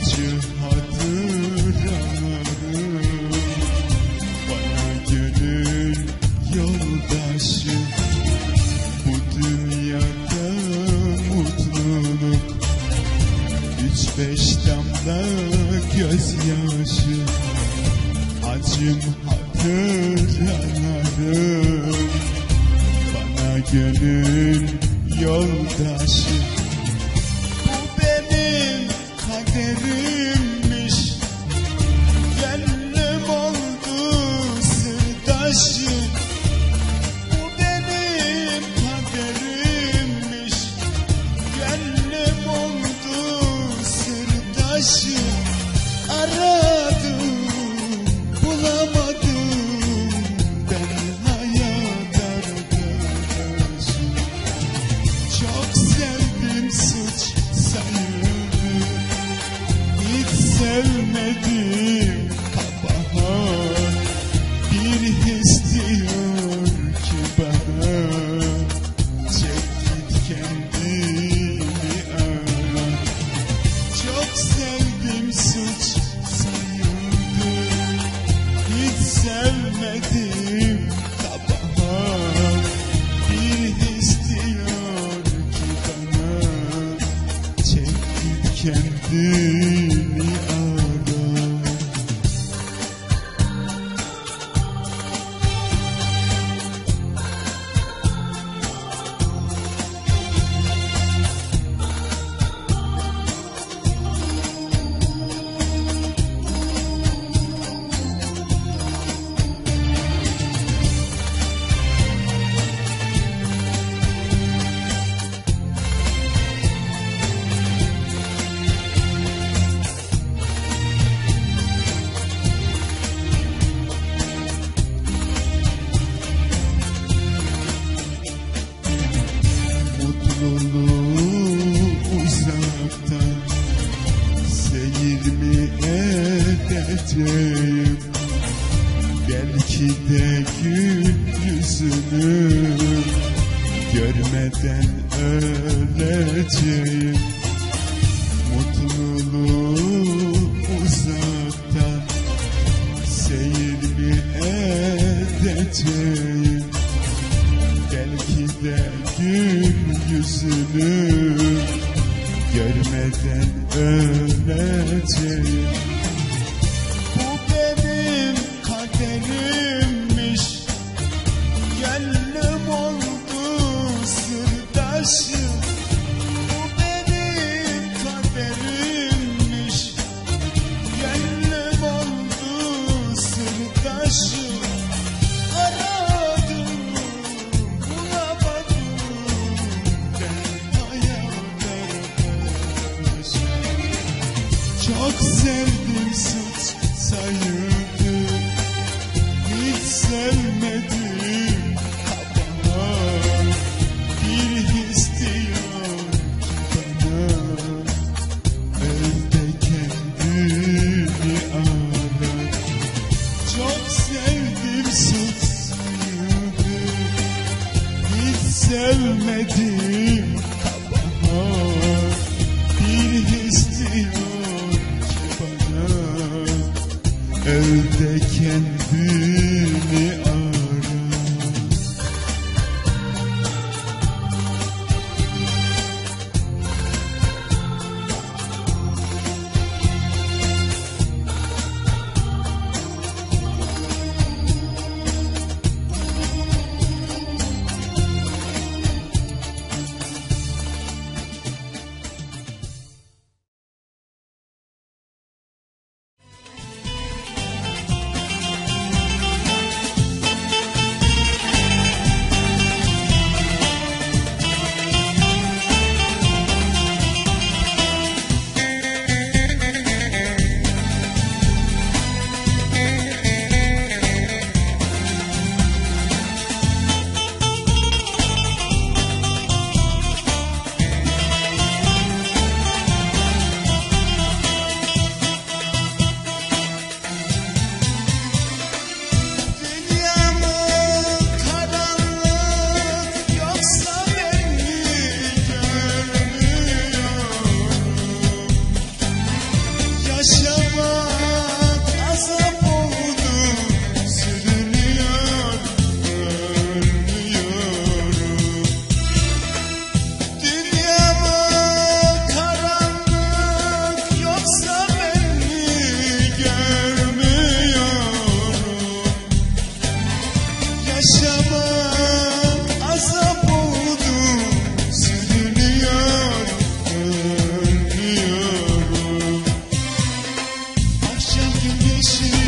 acı hatıralarım Bana gönül yoldaşı Bu dünyada mutluluk Üç beş damla gözyaşı. Acım hatıralarım Bana gönül yoldaşı kaderimmiş Gönlüm oldu sırdaşı git Belki de gül yüzünü Görmeden öleceğim Mutluluğu uzaktan Seyir mi edeceğim Belki de gün yüzünü görmeden öleceğim. Bu benim kaderimmiş, gönlüm oldu sırdaşım. Aradım, bulamadım hayat arkadaşım. Çok sevdim suç sayıldı Evde kendini see.